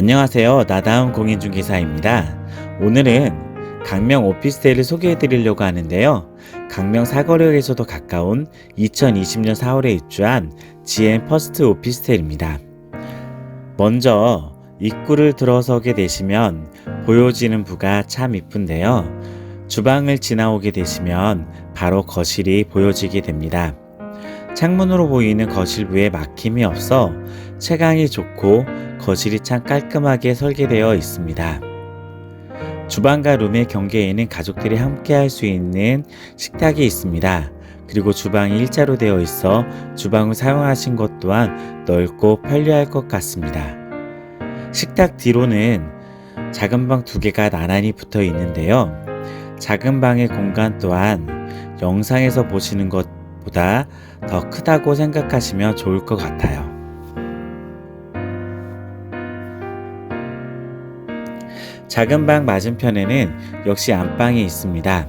안녕하세요. 나다운 공인중개사입니다. 오늘은 강명 오피스텔을 소개해 드리려고 하는데요. 강명 사거리역에서도 가까운 2020년 4월에 입주한 GM 퍼스트 오피스텔입니다. 먼저 입구를 들어서게 되시면 보여지는 부가 참 이쁜데요. 주방을 지나오게 되시면 바로 거실이 보여지게 됩니다. 창문으로 보이는 거실부에 막힘이 없어 채광이 좋고 거실이 참 깔끔하게 설계되어 있습니다. 주방과 룸의 경계에는 가족들이 함께 할 수 있는 식탁이 있습니다. 그리고 주방이 일자로 되어 있어 주방을 사용하신 것 또한 넓고 편리할 것 같습니다. 식탁 뒤로는 작은 방 두 개가 나란히 붙어 있는데요. 작은 방의 공간 또한 영상에서 보시는 것보다 더 크다고 생각하시면 좋을 것 같아요. 작은 방 맞은편에는 역시 안방이 있습니다.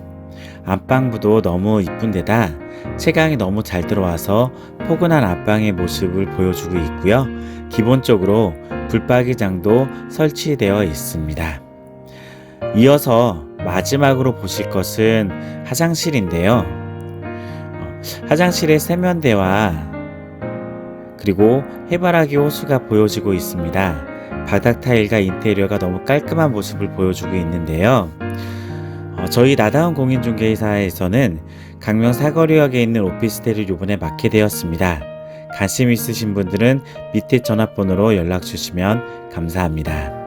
안방부도 너무 이쁜 데다 채광이 너무 잘 들어와서 포근한 안방의 모습을 보여주고 있고요. 기본적으로 불박이장도 설치되어 있습니다. 이어서 마지막으로 보실 것은 화장실인데요. 어, 화장실의 세면대와 그리고 해바라기 호수가 보여지고 있습니다. 바닥 타일과 인테리어가 너무 깔끔한 모습을 보여주고 있는데요. 어, 저희 나다운 공인중개사에서는 강명 사거리역에 있는 오피스텔을 요번에 맡게 되었습니다. 관심 있으신 분들은 밑에 전화번호로 연락 주시면 감사합니다.